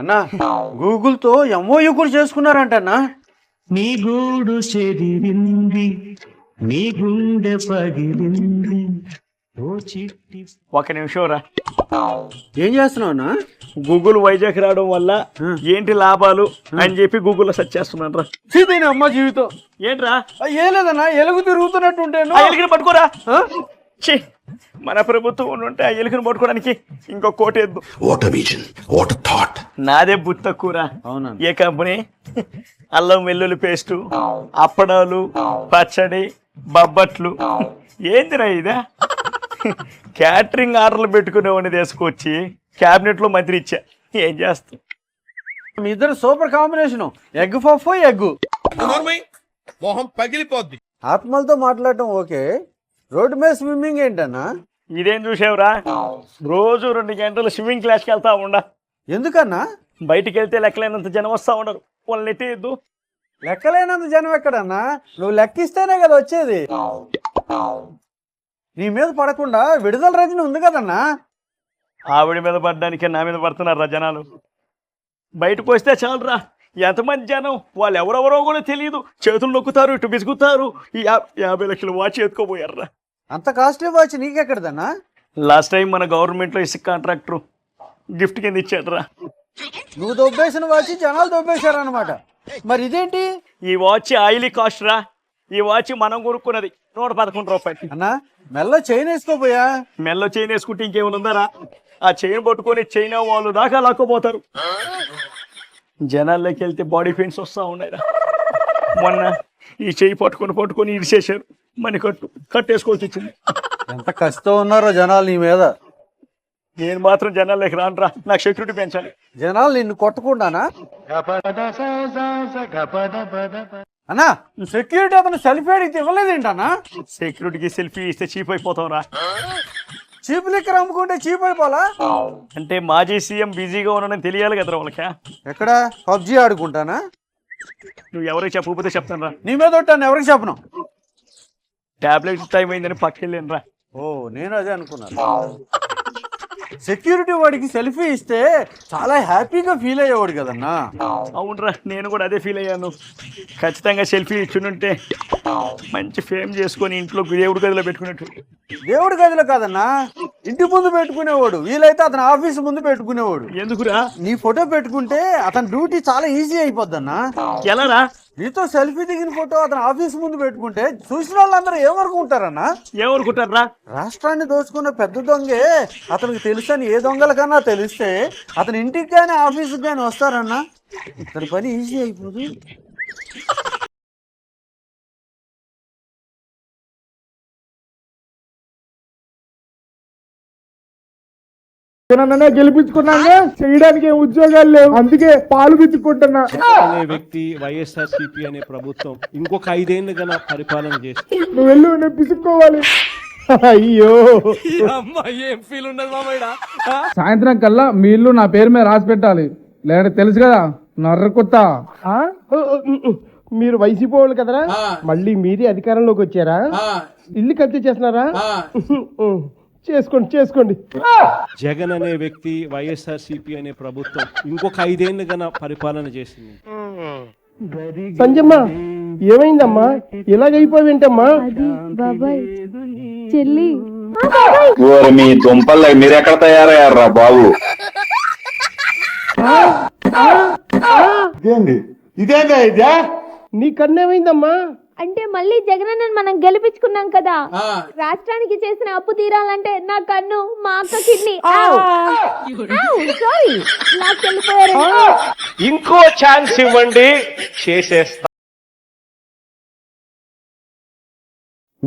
అన్నా గూగుల్తో ఎంఓయూ కూడా చేసుకున్నారంటన్నా. నీ గూడు చెదిరింది నీ గుండె పగిలింది. ఓ చిట్టి ఒక నిమిషం రా. ఏం చేస్తున్నావు అన్నా? గూగుల్ వైజాగ్ రావడం వల్ల ఏంటి లాభాలు అని చెప్పి గూగుల్లో సెర్చ్ చేస్తున్నాను రా. సీతైన అమ్మ జీవితం. ఏంట్రా? ఏం లేదన్నా ఎలుగు తిరుగుతున్నట్టు ఎలుకని పట్టుకోరా? ఛీ, మన ప్రభుత్వం ఉంటే ఆ ఎలుకని పట్టుకోవడానికి ఇంకో కోటి ఎద్దు vision. What a thought. నాదే బుత్త కూర. అవునా ఏ కంపెనీ? అల్లం వెల్లుల్లి పేస్టు అప్పడాలు పచ్చడి బొబ్బట్లు. ఏందిరా ఇదా? క్యాటరింగ్ ఆర్డర్లు పెట్టుకునేవాడిని తీసుకొచ్చి క్యాబినెట్లో మంత్రి ఇచ్చా. ఏం చేస్తా మీ ఇద్దరు super combination. Egg puff egg. మొహం పగిలిపోద్ది. ఆత్మలతో మాట్లాడటం ఓకే. రోడ్డు మీద స్విమ్మింగ్ ఏంటన్నా? ఇదేం చూసావురా? రోజు రెండు గంటలు స్విమ్మింగ్ క్లాస్కి వెళ్తా ఉండ. ఎందుకన్నా? బయటికి వెళ్తే లెక్కలేనంత జనం వస్తా ఉండరు. వాళ్ళని నెట్టేయద్దు. లెక్కలేనంత జనం ఎక్కడన్నా? నువ్వు లెక్కిస్తేనే కదా వచ్చేది. నీ మీద పడకుండా విడుదల రజని ఉంది కదన్నా? ఆవిడ మీద పడడానికి నా మీద పడుతున్నారా జనాలు? బయటకు వస్తే చాలురా. ఎంతమంది జనం? వాళ్ళు ఎవరెవరో కూడా తెలియదు. చేతులు నొక్కుతారు ఇటు బిసుకుతారు యాభై లక్షలు వాచ్ ఎత్తుకోపోయారా అంత కాస్ట్లీ వాచ్ నీకెక్కడదన్నా? లాస్ట్ టైం మన గవర్నమెంట్లో ఇసుక కాంట్రాక్టర్ గిఫ్ట్ కింద ఇచ్చాడురా. నువ్వు దొబ్బేసిన వాచ్ జనాలు దొబ్బేశారనమాట మరి ఇదేంటి? ఈ వాచ్ ఆయిలీ కాస్ట్ రా. ఈ వాచ్ మనం కొనుక్కున్నది నూట పదకొండు రూపాయలు. అన్నా మెల్ల చైన్ వేసుకోపోయా? మెల్ల చైన్ వేసుకుంటే ఇంకేమైనా ఉందారా? ఆ చైన్ పట్టుకొని చైనా వాళ్ళు దాకా లాక్కోపోతారు. జనాల్లోకి వెళ్తే బాడీ పెయిన్స్ వస్తూ ఉన్నాయిరా. మొన్న ఈ చెయ్యి పట్టుకొని పట్టుకొని ఇరిసేశారు. మని కట్టు కట్టేసుకోవాల్సి వచ్చింది. ఎంత కష్టం ఉన్నారో జనాలు నీ మీద. నేను మాత్రం జనాల్లోకి రానురా నాకు సెక్యూరిటీ పెంచాలి. జనాలు నిన్ను కొట్టకుండానా? అన్నా సెక్యూరిటీ అతను సెల్ఫీ అడిగితే ఇవ్వలేదేంటన్నా సెక్యూరిటీకి సెల్ఫీ ఇస్తే చీప్ అయిపోతాం రా చీప్ లిక్కర్ అమ్ముకుంటే చీప్ అయిపోలా అంటే మాజీ సీఎం బిజీగా ఉన్నానని తెలియాలి కదరా వాళ్ళకి. ఎక్కడ? పబ్జీ ఆడుకుంటానా? నువ్వు ఎవరికి చెప్పకపోతే చెప్తాను రా నీ మీద ఒట్టాను ఎవరికి చెప్పను? టాబ్లెట్ టైం అయిందని పక్కకెళ్ళాను రా ఓ నేను అదే అనుకున్నాను. సెక్యూరిటీ వాడికి సెల్ఫీ ఇస్తే చాలా హ్యాపీగా ఫీల్ అయ్యేవాడు కదన్నా. అవునరా నేను కూడా అదే ఫీల్ అయ్యాను. ఖచ్చితంగా సెల్ఫీ ఇచ్చునుంటే మంచి ఫేమ్ చేసుకొని ఇంట్లో దేవుడి గదిలో పెట్టుకున్నట్టు. దేవుడి గదిలో కాదన్నా ఇంటి ముందు పెట్టుకునేవాడు. వీలైతే అతని ఆఫీస్ ముందు పెట్టుకునేవాడు. ఎందుకురా? నీ ఫోటో పెట్టుకుంటే అతని డ్యూటీ చాలా ఈజీ అయిపోద్దన్నా. ఎలారా? నీతో సెల్ఫీ దిగిన ఫోటో అతని ఆఫీస్ ముందు పెట్టుకుంటే చూసిన వాళ్ళందరూ ఏమనుకుంటారన్నా ఏమనుకుంటారా రాష్ట్రాన్ని దోచుకున్న పెద్ద దొంగే అతనికి తెలుసని ఏ దొంగల కన్నా తెలిస్తే అతని ఇంటికి కానీ ఆఫీస్కి కానీ వస్తారన్నా? ఇతని పని ఈజీ అయిపోదు. నన్నే గెలిపించుకున్నాగా చేయడానికి ఏం ఉద్యోగాలు లేవు. అందుకే పాలు పిచ్చుకుంటున్నా అనే వ్యక్తి వైఎస్ఆర్ సిపి అనే ప్రభుత్వం ఇంకొక ఐదేళ్ళుగా నా పరిపాలన చేస్తుంది. నువ్వు వెళ్ళు నేను పిసుక్కోవాలి. అయ్యో. సాయంత్రం కల్లా మీ ఇల్లు నా పేరు మీద రాసి పెట్టాలి. లేదంటే తెలుసు కదా నర్ర కొత్త. మీరు వైసీపీ వాళ్ళు కదరా? మళ్ళీ మీరే అధికారంలోకి వచ్చారా? ఇల్లు కబ్జా చేస్తున్నారా? చేసుకోండి చేసుకోండి. జగన్ అనే వ్యక్తి వైఎస్ఆర్ సిపి అనే ప్రభుత్వం ఇంకొక ఐదేళ్ళుగా నా పరిపాలన చేసింది. సంజమ్మ ఏమైందమ్మా? ఇలాగైపోయింటమ్మా చెల్లి. మీ దుంపల్లో మీరెక్కడ తయారయ్యారా బాబు? నీ కన్నేమైందమ్మా? అంటే మళ్ళీ జగనన్నను మనం గెలిపించుకున్నాం కదా. రాష్ట్రానికి చేసిన అప్పు తీరాలంటే నా కన్ను మా అక్క కిడ్నీ. సారీ ఇంకో ఛాన్స్ ఇవ్వండి. చేసేస్తా.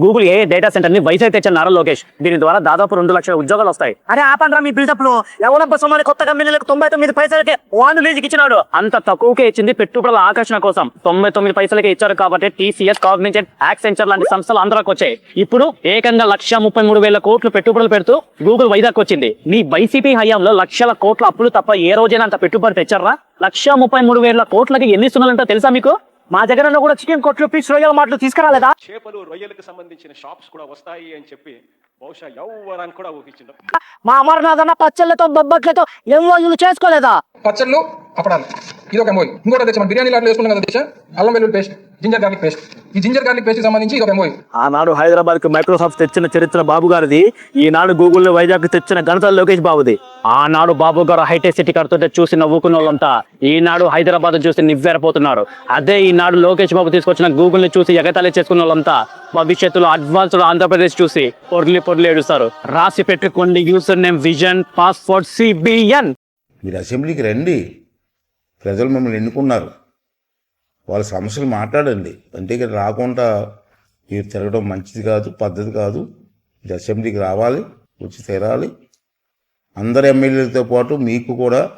గూగుల్ ఏ డేటా సెంటర్ని వైజాగ్ తెచ్చిన నారా లోకేష్. దీని ద్వారా దాదాపు రెండు లక్షల ఉద్యోగాలు వస్తాయి. అరే ఆపండ్రా మీ బిల్డప్లో ఎవరబ్బా సొమ్మని కొత్త కంపెనీలకు తొంభై తొమ్మిది పైసలకే వాన్ లీజుకి ఇచ్చినాడు. అంత తక్కువకే ఇచ్చింది పెట్టుబడుల ఆకర్షణ కోసం. తొంభై తొమ్మిది పైసలకే ఇచ్చారు కాబట్టి టీసీఎస్ కాగ్నిజెంట్ యాక్సెంచర్ లాంటి సంస్థలు ఆంధ్రాకి వచ్చాయి. ఇప్పుడు ఏకంగా లక్ష ముప్పై మూడు వేల కోట్లు పెట్టుబడులు పెడుతూ గూగుల్ వైజాగ్ వచ్చింది. మీ వైసీపీ హయాంలో లక్షల కోట్ల అప్పులు తప్ప ఏ రోజైనా అంత పెట్టుబడి తెచ్చారా? లక్ష ముప్పై మూడు వేల కోట్లకి ఎన్ని సున్నాలంటో తెలుసా మీకు? మా జగన్ కూడా చికెన్ కొట్లు పీస్ రొయ్యల మాటలు తీసుకురాలేదా? చేపలు రొయ్యలకు సంబంధించిన షాప్స్ కూడా వస్తాయి అని చెప్పి బహుశా ఎవరానికి కూడా ఊహించిండు. మా అమర్నాథ్ అన్న పచ్చళ్ళతో బొబ్బట్లతో ఏం రోజులు చేసుకోలేదా? పచ్చళ్ళు అప్పడాలు. ఇది ఒక ఎంఓయూ. ఇంకోటి తెచ్చా మన బిర్యానీ లాట్లు వేసుకున్నాం కదా తెచ్చా అల్లం వెల్లుల్లి పేస్ట్ జింజర్ గార్లిక్ పేస్ట్. ఈ జింజర్ గార్లిక్ పేస్ట్ సంబంధించి ఇది ఒక ఎంఓయూ. ఆనాడు హైదరాబాద్కు మైక్రోసాఫ్ట్ తెచ్చిన చరిత్ర బాబు గారిది ఈనాడు గూగుల్ వైజాగ్ తెచ్చిన ఘనత లోకేష్ బాబుది. ఆనాడు బాబు గారు హైటెక్ సిటీ కడుతుంటే చూసి నవ్వుకున్న వాళ్ళంతా ఈనాడు హైదరాబాద్ చూసి నివ్వెరపోతున్నారు. అదే ఈనాడు లోకేష్ బాబు తీసుకొచ్చిన గూగుల్ని చూసి ఎగతాళి చేసుకున్న వాళ్ళంతా భవిష్యత్తులో అడ్వాన్స్డ్ ఆంధ్రప్రదేశ్ చూసి పొర్లి పొర్లి ఏడుస్తారు. రాసి పెట్టుకోండి user name vision passport CBN మీరు అసెంబ్లీకి రండి. ప్రజలు మిమ్మల్ని ఎన్నుకున్నారు. వాళ్ళ సమస్యలు మాట్లాడండి. అంటే ఇక్కడ రాకుండా మీరు తిరగడం మంచిది కాదు పద్ధతి కాదు. ఇది అసెంబ్లీకి రావాలి వచ్చి తీరాలి. అందరు ఎమ్మెల్యేలతో పాటు మీకు కూడా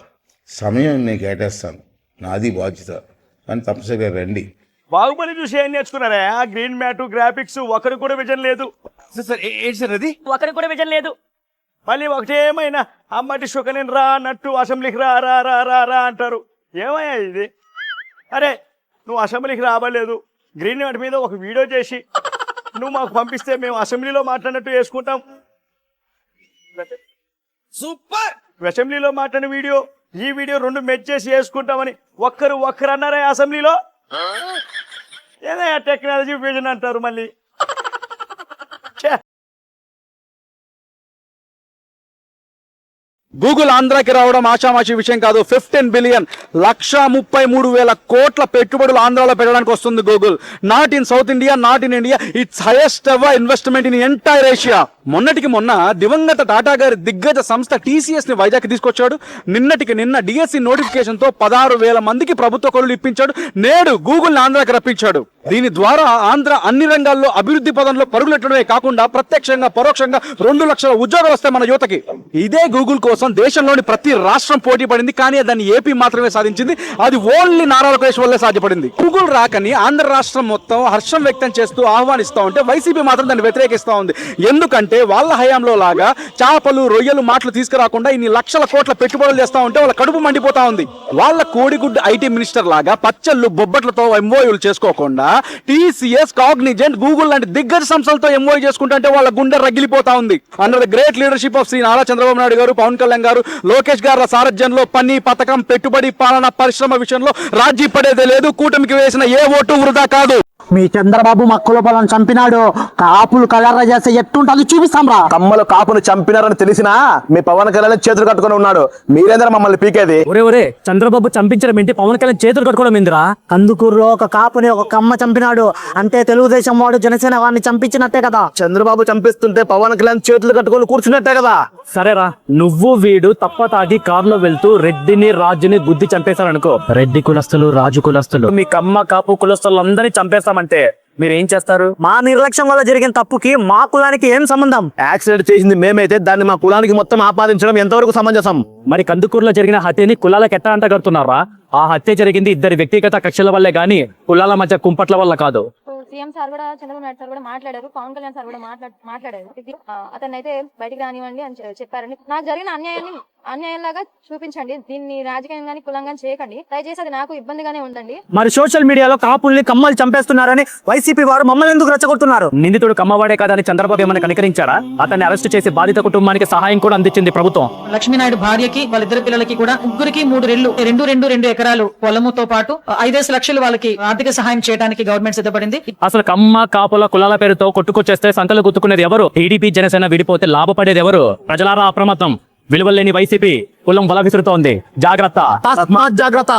సమయం నేను కేటాయిస్తాను. నాది బాధ్యత. కానీ తప్పనిసరిగా రండి. బాహుబలి చూసి ఏం నేర్చుకున్నారా? ఆ గ్రీన్ మ్యాట్ గ్రాఫిక్స్ ఒకరికి కూడా విజన్ లేదు. సార్ ఏంటి సార్ అది? ఒకరికి కూడా విజన్ లేదు. మళ్ళీ ఒకటేమైనా అమ్మటి శుకనిన్ రా అన్నట్టు అసెంబ్లీకి రా రా రా రా రా అంటారు. ఏమయ్యా ఇది? అరే నువ్వు అసెంబ్లీకి రాబలేదు గ్రీన్ మ్యాట్ మీద ఒక వీడియో చేసి నువ్వు మాకు పంపిస్తే మేము అసెంబ్లీలో మాట్లాడినట్టు వేసుకుంటాం సూపర్! అసెంబ్లీలో మాట్లాడిన వీడియో ఈ వీడియో రెండు మెచ్ చేసి వేసుకుంటామని ఒక్కరు ఒక్కరు అన్నారా అసెంబ్లీలో? ఏదయ్యా టెక్నాలజీ విజన్ అంటారు మళ్ళీ? గూగుల్ ఆంధ్రాకి రావడం ఆషామాషి విషయం కాదు. ఫిఫ్టీన్ బిలియన్ లక్ష ముప్పై మూడు వేల కోట్ల పెట్టుబడులు ఆంధ్రాలో పెట్టడానికి వస్తుంది Google. Not in south India not in India. It's highest ever investment in entire Asia. మొన్నటికి మొన్న దివంగత టాటా గారి దిగ్గజ సంస్థ టీసీఎస్ని వైజాగ్ తీసుకొచ్చాడు. నిన్నటికి నిన్న డిఎస్సి నోటిఫికేషన్తో పదహారు వేల మందికి ప్రభుత్వ కొలు ఇప్పించాడు. నేడు గూగుల్ ఆంధ్రాకి రప్పించాడు. దీని ద్వారా ఆంధ్ర అన్ని రంగాల్లో అభివృద్ధి పదంలో పరుగులెట్టడమే కాకుండా ప్రత్యక్షంగా పరోక్షంగా రెండు లక్షల ఉద్యోగాలు వస్తాయి మన యువతకి. ఇదే గూగుల్ కోసం దేశంలోని ప్రతి రాష్ట్రం పోటీ పడింది కానీ దాన్ని ఏపీ మాత్రమే సాధించింది. అది ఓన్లీ నారా లోకేష్ వల్లే సాధ్యపడింది. గూగుల్ రాకని ఆంధ్ర రాష్ట్రం మొత్తం హర్షం వ్యక్తం చేస్తూ ఆహ్వానిస్తూ ఉంటే వైసీపీ మాత్రం దాన్ని వ్యతిరేకిస్తూ ఉంది. ఎందుకంటే వాళ్ళ హయాంలో లాగా చేపలు రొయ్యలు మాటలు తీసుకురాకుండా ఇన్ని లక్షల కోట్ల పెట్టుబడులు చేస్తా ఉంటే వాళ్ళ కడుపు మండిపోతా ఉంది. వాళ్ళ కోడిగుడ్డు ఐటీ మినిస్టర్ లాగా పచ్చళ్ళు బొబ్బట్లతో ఎంఓయూలు చేసుకోకుండా టీసీఎస్ కాగ్నిజెంట్ గూగుల్ లాంటి దిగ్గజ సంస్థలతో ఎంఓయూ చేసుకుంటుంటే వాళ్ళ గుండె రగిలిపోతా ఉంది. Under the great leadership of Shri Nara Chandrababu Naidu garu Pawan Kalyan గారు లోకేష్ గారి సారథ్యంలో పని పథకం పెట్టుబడి పాలన పరిశ్రమ విషయంలో రాజీ పడేదే లేదు. కూటమికి వేసిన ఏ ఓటు వృధా కాదు. మీ చంద్రబాబు మా కులపలను చంపినాడు. కాపులు కలర్ర చేస్తే ఎట్టుంటుంది చూపిస్తాం రా కమ్మలు కాపును చంపినారని తెలిసినా మీ పవన్ కళ్యాణ్ చేతులు కట్టుకుని ఉన్నాడు. మీరేంద్ర మమ్మల్ని పీకేది? ఒరే ఒరే చంద్రబాబు చంపించడం ఏంటి? పవన్ కళ్యాణ్ చేతులు కట్టుకోవడం ఏందిరా? కందుకూరులో ఒక కాపుని ఒక కమ్మ చంపినాడు. అంటే తెలుగుదేశం వాడు జనసేన వాడిని చంపించినట్టే కదా. చంద్రబాబు చంపిస్తుంటే పవన్ కళ్యాణ్ చేతులు కట్టుకొని కూర్చున్నట్టే కదా. సరేరా నువ్వు వీడు తప్ప తాగి కారులో వెళ్తూ రెడ్డిని రాజుని గుద్ది చంపేశారనుకో రెడ్డి కులస్తులు రాజు కులస్తులు. మీ కమ్మ కాపు కులస్తులు అందరినీ చంపేస్తామంటే మీరు ఏం చేస్తారు? మా నిర్లక్ష్యం వల్ల జరిగిన తప్పుకి మా కులానికి ఏం సంబంధం? యాక్సిడెంట్ చేసింది మేమైతే దాన్ని మా కులానికి మొత్తం ఆపాదించడం ఎంతవరకు సమంజసం? మరి కందుకూరులో జరిగిన హత్యని కులాలకు ఎట్ట అంట కడుతున్నారా? ఆ హత్య జరిగింది ఇద్దరి వ్యక్తిగత కక్షల వల్లే గాని కులాల మధ్య కుంపట్ల వల్ల కాదు. సీఎం సార్ కూడా చంద్రబాబు నాయుడు సార్ కూడా మాట్లాడారు పవన్ కళ్యాణ్ సార్ కూడా మాట్లాడు మాట్లాడారు. ఇది, అతన్ని అయితే బయటికి రానివ్వండి అని చెప్పారని. నాకు జరిగిన అన్యాయాన్ని అన్యాయంలాగా చూపించండి. దీన్ని రాజకీయం గాని కులం గాని చేయకండి. దయచేసి అది నాకు ఇబ్బందిగానే ఉందండి. మరి సోషల్ మీడియాలో కాపుల్ని కమ్మలు చంపేస్తున్నారని వైసీపీ వారు మమ్మల్ని ఎందుకు రెచ్చగొడుతున్నారు? నిందితుడు కమ్మవాడే కాదని చంద్రబాబు ఏమైనా కనికరించారా అతన్ని అరెస్ట్ చేసి బాధిత కుటుంబానికి సహాయం కూడా అందించింది ప్రభుత్వం. లక్ష్మీనాయుడు భార్యకి వాళ్ళిద్దరు పిల్లలకి కూడా ముగ్గురికి మూడు రెళ్ళు రెండు రెండు రెండు ఎకరాలు పొలముతో పాటు ఐదేసి లక్షలు వాళ్ళకి ఆర్థిక సహాయం చేయడానికి గవర్నమెంట్ సిద్ధపడింది. అసలు కమ్మ కాపుల కులాల పేరుతో కొట్టుకొచ్చేస్తే సంతలు గుర్తుకునేది ఎవరు? టీడీపీ జనసేన విడిపోతే లాభపడేది ఎవరు? ప్రజలారా అప్రమత్తం. విలువలేని వైసీపీ కులం బల విసురుతోంది జాగ్రత్త జాగ్రత్త.